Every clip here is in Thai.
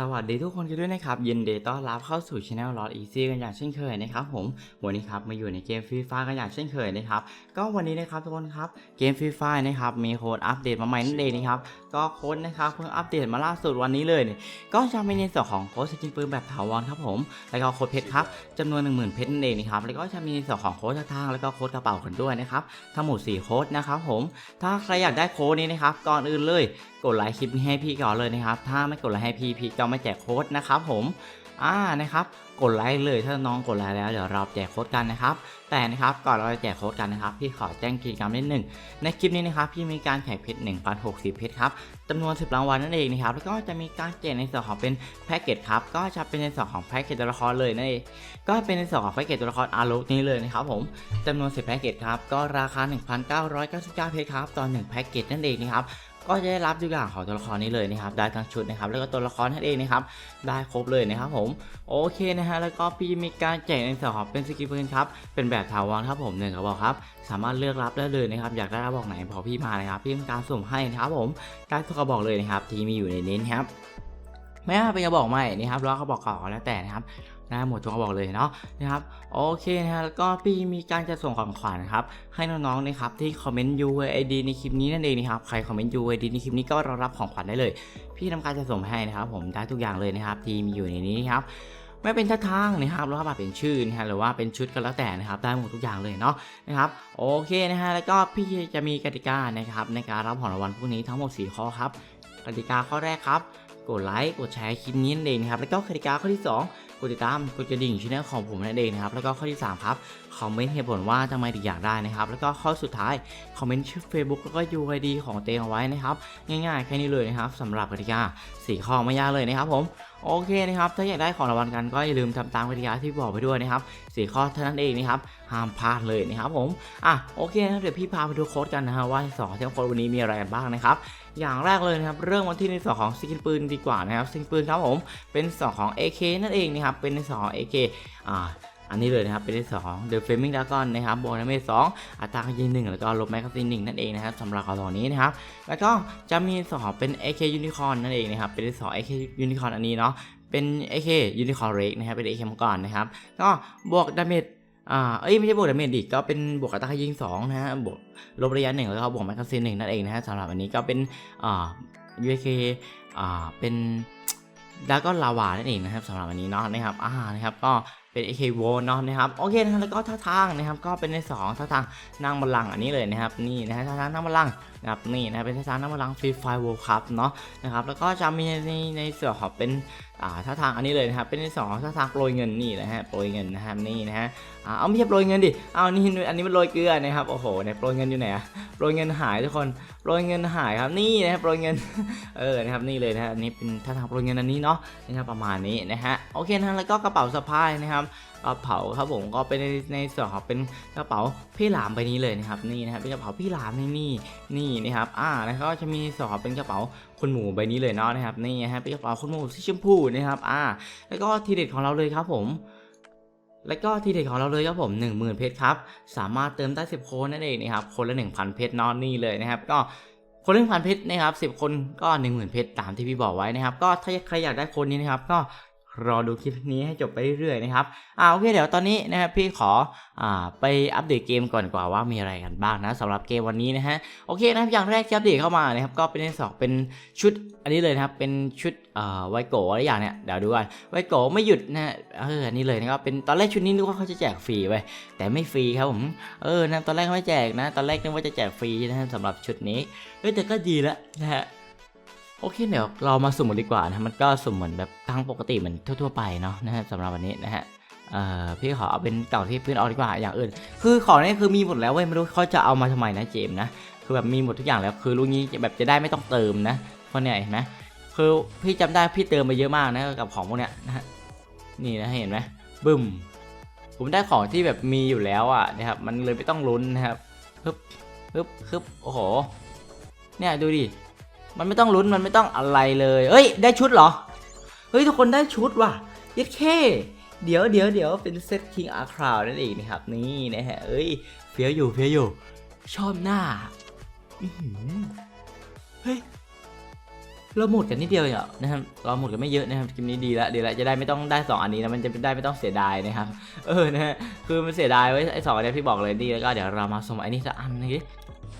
สวัสดีทุกคนกันด้วยนะครับยินดีต้อนรับเข้าสู่ช anel ลอ d อีซี่กันอย่างเช่นเคยนะครับผมวันนี้ครับมาอยู่ในเกมฟรีไฟกันอย่างเช่นเคยนะครับก็วันนี้นะครับทุกคนครับเกมฟรีไฟนะครับมีโค้ดอัปเดตมาใหม่นั่นเองนะครับก็โค้ดนะครับเพิ่งอัปเดตมาล่าสุดวันนี้เลยเนี่ยก็จะมีในส่วนของโค้ดสกินปืนแบบถาวรครับผมแล้วก็โค้ดเพชรครับจำนวน 10,000เพชรนั่นเองนะครับแล้วก็จะมีในส่วนของโค้ดทางแล้วก็โค้ดกระเป๋ากันด้วยนะครับทั้งหมด4โค้ดนะครับผมถ้าใครอยากได้โค้ดนี้นะครับก่อนอื่นเลยกดไลค์คลิปนี้ให้พี่ก่อนเลยนะครับ ถ้าไม่กดไลค์ให้พี่พี่ก็ไม่แจกโค้ดนะครับผมอ่านะครับกดไลค์เลยถ้าน้องกดไลค์แล้วเดี๋ยวเราแจกโค้ดกันนะครับ แต่นะครับก่อนเราจะแจกโค้ดกันนะครับ พี่ขอแจ้งกิจกรรมนิดหนึ่งในคลิปนี้นะครับ พี่มีการแข่งเพชร1,060 เพชรครับจำนวน 10 รางวัลนั่นเองนะครับ แล้วก็จะมีการแจกในส่วนของเป็นแพ็กเกจครับ ก็จะเป็นในส่วนของแพ็กเกจตัวละครเลยนั่นเองก็เป็นในส่วนของแพ็กเกจตัวละครอารุนี้เลยนะครับผมจำนวน 10 แพ็กเกจครับ ก็ราคา 1,999 เพชรครับต่อ1แพ็กเกจนั่นเองนะครับ ก็จะได้รับทุกอย่างของตัวละครนี้เลยนะครับได้ทั้งชุดนะครับแล้วก็ตัวละครนั่นเองนะครับได้ครบเลยนะครับผมโอเคนะฮะแล้วก็พี่มีการแจกในส่วนของเป็นสกิปปืนครับเป็นแบบถาวรครับผมหนึ่งกระบอกครับสามารถเลือกรับได้เลยนะครับอยากได้กระบอกไหนบอพี่มานะครับพี่ทำการสุ่มให้นะครับผมได้ทุกกระบอกเลยนะครับที่มีอยู่ในนี้นะครับไม่ว่าเป็นกระบอกใหม่นะครับหรือว่ากระบอกเก่าแล้วแต่นะครับ ได้หมดทุกกระบอกเลยเนาะนะครับโอเคนะฮะแล้วก็พี่มีการจะส่งของขวัญครับให้น้องๆนะครับที่คอมเมนต์ UID ในคลิปนี้นั่นเองนะครับใครคอมเมนต์ UID ในคลิปนี้ก็ร,รับของขวัญได้เลย พี่ทำการจะส่งให้นะครับผมได้ทุกอย่างเลยนะครับที่มีอยู่ในนี้นะครับไม่เป็นท่าทางนะครับหรือว่าเป็นชื่อนะฮะหรือว่าเป็นชุดก็แล้วแต่นะครับได้หมดทุกอย่างเลยเนาะนะครับโอเคนะฮะแล้วก็พี่จะมีกติกานะครับในการรับของรางวัลพวกนี้ทั้งหมด 4 ข้อครับกติกาข้อแรกครับ กดไลค์กดแชร์คลิปนี้นั่นเองนะครับแล้วก็กติกาข้อที่ 2 กดติดตามกดกระดิ่งช่องของผมนั่นเองนะครับแล้วก็ข้อที่ 3 ครับคอมเมนต์เหตุผลว่าทำไมถึงอยากได้นะครับ แล้วก็ข้อสุดท้ายคอมเมนต์ชื่อ Facebook แล้วก็ UID ของเตงเอาไว้นะครับ ง่ายๆ แค่นี้เลยนะครับสำหรับกติกา4ข้อไม่ยากเลยนะครับผมโอเคนะครับถ้าอยากได้ของรางวัลกันก็อย่าลืมทำตามกติกาที่บอกไปด้วยนะครับสี่ข้อเท่านั้นเองนะครับห้ามพลาดเลยนะครับผมอะโอเคนะครับเดี๋ยวพี่พาไปดูโค้ดกันนะฮะว่าสองเที่ยวโค้ดวันนี้มีอะไรกันบ้างนะครับ อย่างแรกเลยนะครับเริ่มวันที่ในส่วนของสกินปืนดีกว่านะครับสกินปืนครับผมเป็นส่วนของ AK นั่นเองนะครับเป็นในส่วนของ AK อ่าอันนี้เลยนะครับเป็นในส่วนของ The Flaming Dragon นะครับโบนัสเมสองอัตราการยิงหนึ่งแล้วก็ลบแมกกาซีนหนึ่งนั่นเองนะครับสำหรับกระบอกนี้นะครับ แล้วก็จะมีส่วนของเป็น AK Unicorn นั่นเองนะครับ เป็นในส่วนของ AK Unicorn อันนี้เนาะเป็น AK Unicorn Rake นะครับเป็น AK มังกรนะครับ ก็บวกดาเมจ อ่า เอ้ยไม่ใช่บวกดาเมจดิก็เป็นบวกอัตรากยิง2นะฮะ บวกลบระยะหนึ่งแล้วก็บวกแมกกาซีนหนึ่งนั่นเองนะฮะสำหรับอันนี้ก็เป็นอ่า UK อ่า เป็นดาก็ลาวานั่นเองนะครับสำหรับอันนี้เนาะนะครับ อ่า นะครับ ก็เป็น AK w o เนาะนะครับ โอเคนะแล้วก็ท่าทางนะครับ ก็เป็นในสองท่าทางนั่งบัลลังก์อันนี้เลยนะครับ นี่นะฮะท่าทางนั่งบัลลังก์นะครับนี่นะเป็นท่าทางนั่งบัลลังฟรีไฟเวิลด์คัพเนาะนะครับแล้วก็จะมีในในส่วนของเป็นอ่าท่าทางอันนี้เลยนะครับเป็นในสองท่าทางโปรยเงินนี่นะฮะโปรยเงินนะครับนี่นะฮะอ่าเอาไม่ใช่โปรยเงินดิเอานี่อันนี้มันโรยเกลือนะครับโอ้โหเนี่ยโปรยเงินอยู่ไหนอะโปรยเงินหายทุกคนโปรยเงินหายครับนี่นะครับโปรยเงินเออนะครับนี่เลยนะฮะอันนี้เป็นท่าทางโปรยเงินอันนี้เนาะนะครับประมาณนี้นะฮะโอเคนะแล้วก็กระเป๋าสะพายนะครับกระเป๋าครับผมก็เป็นในในส่วนของเป็นกระเป๋าพี่หลามใบนี้เลยนะครับนี่นะครับเป็นกระเป๋าพี่หลามนี่นี่นี่นะครับอ่าแล้วก็จะมีส่วนของเป็นกระเป๋าคุณหมูใบนี้เลยเนาะนะครับนี่นะฮะเป็นกระเป๋าคุณหมูสีชมพูนะครับอ่าแล้วก็ทีเด็ดของเราเลยครับผมแล้วก็ทีเด็ดของเราเลยครับผม 10,000 เพชรครับ สามารถเติมได้ 10 โค้ดนั่นเองนะครับ คนละ 1,000 เพชรนอนนี่เลยนะครับ ก็คนละ1,000 เพชรนะครับ 10 คนก็ 10,000 เพชรตามที่พี่บอกไว้นะครับ ก็ถ้าใครอยากได้คนนี้นะครับ ก็ รอดูคลิปนี้ให้จบไปเรื่อยๆนะครับอ่าโอเคเดี๋ยวตอนนี้นะครับพี่ขออ่าไปอัปเดตเกมก่อนกว่าว่ามีอะไรกันบ้างนะสำหรับเกมวันนี้นะฮะโอเคนะครับอย่างแรกที่อัปเดตเข้ามานะครับก็เป็นในสองเป็นชุดอันนี้เลยนะครับเป็นชุดอ่าไวโกอะไรอย่างเนี้ยเดี๋ยวดูกันไวโกไม่หยุดนะเอออันนี้เลยนะครับเป็นตอนแรกชุดนี้นึกว่าเขาจะแจกฟรีไปแต่ไม่ฟรีครับผมเออนะตอนแรกไม่แจกนะ ตอนแรกนึกว่าจะแจกฟรีนะสำหรับชุดนี้เฮ้ยแต่ก็ดีแล้วนะฮะ โอเคเดี๋ยวเรามาสุ่มกันดีกว่านะมันก็สุ่มเหมือนแบบทางปกติเหมือนทั่วๆไปเนาะนะฮะสำหรับวันนี้นะฮะพี่ขอเอาเป็นเก่าที่พื้นออกดีกว่าอย่างอื่น คือของนี่คือมีหมดแล้วเว้ยไม่รู้เขาจะเอามาทำไมนะเจมส์นะคือแบบมีหมดทุกอย่างแล้วคือลูกนี้แบบจะได้ไม่ต้องเติมนะเพราะเนี่ยเห็นไหมคือพี่จำได้พี่เติมไปเยอะมากนะกับของพวกเนี้ยนะฮะนี่นะเห็นไหมบึ้มผมได้ของที่แบบมีอยู่แล้วอะนะครับมันเลยไม่ต้องลุ้นนะครับฮึบฮึบฮึบโอ้โหเนี่ยดูดิ มันไม่ต้องลุ้นมันไม่ต้องอะไรเลยเอ้ย ได้ชุดเหรอ เฮ้ย ทุกคนได้ชุดว่ะยัดแค่เดี๋ยวเดี๋ยวเดี๋ยวเป็นเซตคิงอาคราวนั่นเองนะครับ นี่นะฮะเอ้ยเฟี้ยวอยู่เฟี้ยวอยู่ ชอบหน้าเฮ้ย เราหมดกันนิดเดียวเองอะนะครับเราหมดกันไม่เยอะนะครับคลิปนี้ดีละดีละจะได้ไม่ต้องได้สองอันนี้นะมันจะได้ไม่ต้องเสียดายนะครับเออนะฮะคือมันเสียดายไว้ไอ้สองอันนี้พี่บอกเลยดีแล้วก็เดี๋ยวเรามาสมไอนี่สักอันนึง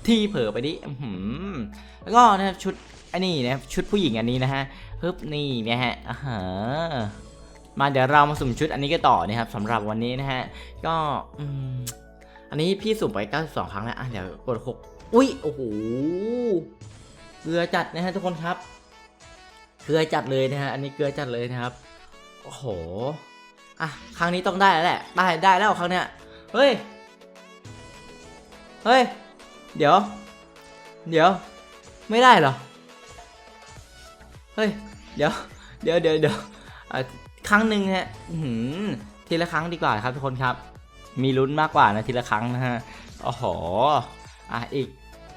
ที่เผลอไปดิอื้แล้วก็นะครับชุดไอ้นี่นะครับชุดผู้หญิงอันนี้นะฮะฮึบนี่นะฮะอ่าฮะมาเดี๋ยวเรามาสุ่มชุดอันนี้กันต่อนะครับสำหรับวันนี้นะฮะก็อืมอันนี้พี่สุ่มไป92ครั้งแล้วอะเดี๋ยวกดหกอุ้ยโอ้โหเกลือจัดนะฮะทุกคนครับ กลือจัดเลยนะฮะ อันนี้เกลือจัดเลยนะครับ โอ้โห อะ ครั้งนี้ต้องได้แล้วแหละ ได้ ได้แล้วครั้งเนี้ย เฮ้ย เฮ้ย เดี๋ยว เดี๋ยว ไม่ได้เหรอ เฮ้ย เดี๋ยว เดี๋ยวเดี๋ยวเดี๋ยวอะครั้งหนึ่งฮะอื้อหือทีละครั้งดีกว่าครับทุกคนครับ มีลุ้นมากกว่านะทีละครั้งนะฮะ โอ้โห อะ อีก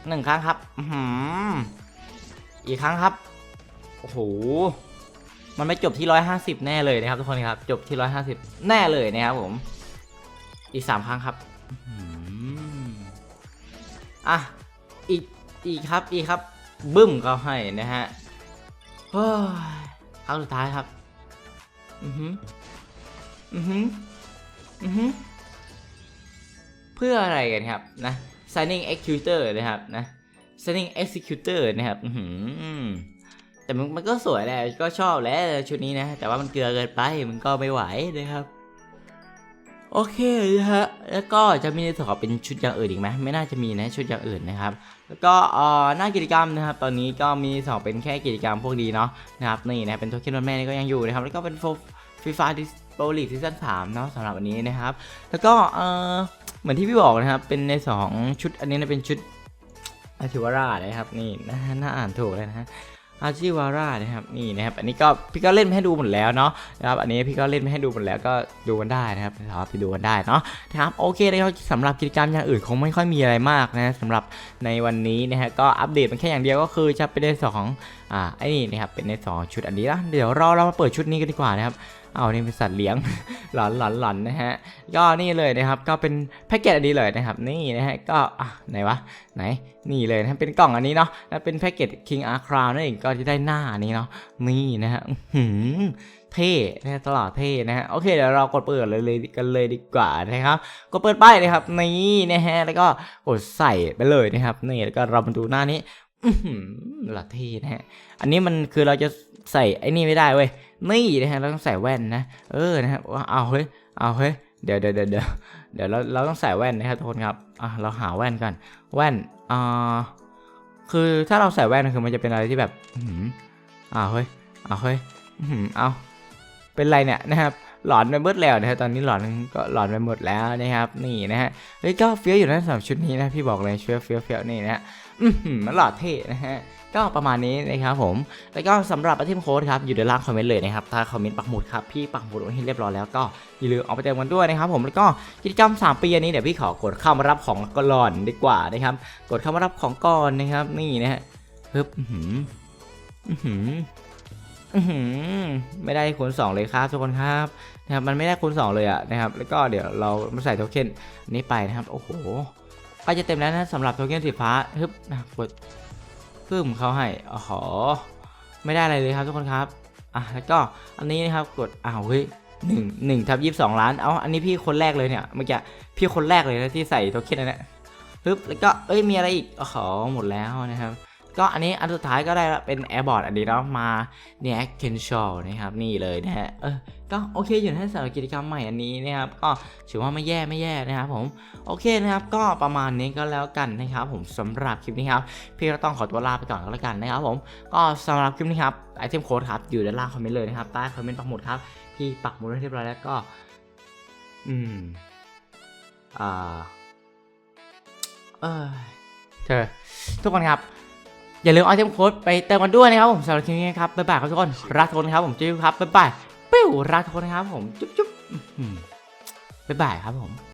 หนึ่งครั้งครับ อื้อหืออีกครั้งครับ โอ้โห มันไม่จบที่150แน่เลยนะครับทุกคนครับ จบที่150แน่เลยนะครับผม อีก3ครั้งครับอะ อีก อีกครับ อีกครับ บึ้มก็ให้นะฮะเฮ้ยครั้งสุดท้ายครับ อือหืออือหืออือหือเพื่ออะไรกันครับนะ signing executor นะครับนะ signing executor นะครับ อือหือ แต่มันมันก็สวยแหละก็ชอบแหล้วชุดนี้นะ แต่ว่ามันเกลือเกินไปมันก็ไม่ไหวนะครับ โอเคนะฮะแล้วก็จะมีในส่วนของเป็นชุดอย่างอื่นอีกไหมไม่น่าจะมีนะชุดอย่างอื่นนะครับ แล้วก็เอ่อหน้ากิจกรรมนะครับ ตอนนี้ก็มีสองเป็นแค่กิจกรรมพวกดีเนาะนะครับนี่นะเป็นโทเค็นวันแม่นี่ก็ยังอยู่นะครับแล้วก็เป็นโฟฟีฟ่าดิสโปลีซีซั่นสามเนาะสำหรับวันนี้นะครับ แล้วก็เอ่อเหมือนที่พี่บอกนะครับ เป็นในสองชุดอันนี้นะเป็นชุดอาชิวาร่านะครับนี่นะน่าอ่านถูกเลยนะ อาชิวาร่านะครับนี่นะครับอันนี้ก็พี่ก็เล่นมาให้ดูหมดแล้วเนาะนะครับอันนี้พี่ก็เล่นมาให้ดูหมดแล้วก็ดูกันได้นะครับสามารถไปดูกันได้เนาะนะครับโอเคนะครับสำหรับกิจกรรมอย่างอื่นคงไม่ค่อยมีอะไรมากนะสำหรับในวันนี้นะฮะก็อัปเดตมันแค่อย่างเดียวก็คือจะเป็นในสองอ่าไอ้นี่นะครับเป็นในสองชุดอันนี้ละเดี๋ยวเราเรามาเปิดชุดนี้กันดีกว่านะครับ เอานี่เป็นสัตว์เลี้ยง หลอนหลอนหลอนนะฮะ ก็นี่เลยนะครับ ก็เป็นแพ็กเกจอันนี้เลยนะครับ นี่นะฮะ ก็อะไหนวะ ไหน นี่เลยนะเป็นกล่องอันนี้เนาะแล้วเป็นแพ็กเกจ King a r c r o w n นั่นเอง ก็จะได้หน้านี้เนาะ นี่นะฮะหือเท่นะตลอดเท่นะฮะ โอเค เดี๋ยวเรากดเปิดเลยเลยกันเลยดีกว่านะครับ กดเปิดป้ายเลยครับ นี่นะฮะ แล้วก็กดใส่ไปเลยนะครับ นี่ แล้วก็เรามาดูหน้านี้อื้อหือหล่อเท่นะฮะ อันนี้มันคือเราจะ ใส่ไอ้นี่ไม่ได้เว้ยนี่นะฮะเราต้องใส่แว่นนะเออนะฮะว่าเอาเฮ้ยเอาเฮ้ยเดี๋ยวเดี๋ยวเดี๋ยวเดี๋ยวเราเราต้องใส่แว่นนะครับทุกคนครับอะเราหาแว่นกันแว่นอ่าคือถ้าเราใส่แว่นคือมันจะเป็นอะไรที่แบบอื้อหืออ้าวเฮ้ยอ้าวเฮ้ยอื้อหือเอาเป็นไรเนี่ยนะครับ หลอนไปหมดแล้วนะครับตอนนี้หลอนก็หลอนไปหมดแล้วนะครับนี่นะฮะเฮ้ยก็เฟี้ยวอยู่นะสำหรับชุดนี้นะพี่บอกเลยเฟี้ยวเฟี้ยวเฟี้ยวนี่นะฮะอืมันหล่อเท่นะฮะก็ประมาณนี้นะครับผม แล้วก็สำหรับประเทศโค้ดครับอยู่ในล่างคอมเมนต์เลยนะครับ ถ้าคอมเมนต์ปักหมุดครับพี่ปักหมุดไว้ให้เรียบร้อยแล้วก็อย่าลืมเอาไปเติมกันด้วยนะครับผม แล้วก็กิจกรรม 3 ปีอันนี้เดี๋ยวพี่ขอกดเข้ามารับของก่อนดีกว่านะครับ กดเข้ามารับของก่อนนะครับนี่นะฮะฮึบอื้อหืออื้อหืออื้อหือ ไม่ได้คูณสองเลยครับทุกคนครับนะครับมันไม่ได้คูณสองเลยอะนะครับ แล้วก็เดี๋ยวเรามาใส่โทเค็นนี้ไปนะครับ โอ้โหใกล้จะเต็มแล้วนะสำหรับโทเค็นสีฟ้าฮึบนะกดพึ่มเขาให้อ๋อไม่ได้อะไรเลยครับทุกคนครับอะแล้วก็อันนี้นะครับกดอ้าวเฮ้ยหนึ่งหนึ่งทับยี่สิบสองล้าน เอาอันนี้พี่คนแรกเลยเนี่ยเมื่อกี้พี่คนแรกเลยนะที่ใส่โทเค็นอันเนี้ยปึ๊บแล้วก็เอ้ยมีอะไรอีกอ๋อหมดแล้วนะครับ ก็อันนี้อันสุดท้ายก็ได้ละเป็นแอร์บอร์ดอันนี้เนาะมาเนี่ยเคนชอลนะครับนี่เลยนะฮะเออก็โอเคอยู่ในสำหรับกิจกรรมใหม่อันนี้นะครับก็ถือว่าไม่แย่ไม่แย่นะครับผมโอเคนะครับก็ประมาณนี้ก็แล้วกันนะครับผมสำหรับคลิปนี้ครับพี่ก็ต้องขอตัวลาไปก่อนก็แล้วกันนะครับผมก็สำหรับคลิปนี้ครับไอเทมโค้ดครับอยู่ด้านล่างคอมเมนต์เลยนะครับใต้คอมเมนต์ปักหมุดครับพี่ปักหมุดไว้เรียบร้อยแล้วก็ อืมอ่าเออเธอทุกคนครับ อย่าลืมเอาเทมโค้ดไปเติมกันด้วยนะครับผมสำหรับคลิปนี้ครับบ๊ายบายครับทุกคนรักทุกคนครับผมจิ๊บครับบ๊ายบายปิ้วรักทุกคนครับผมจุ๊บจุ๊บบ๊ายบายครับผม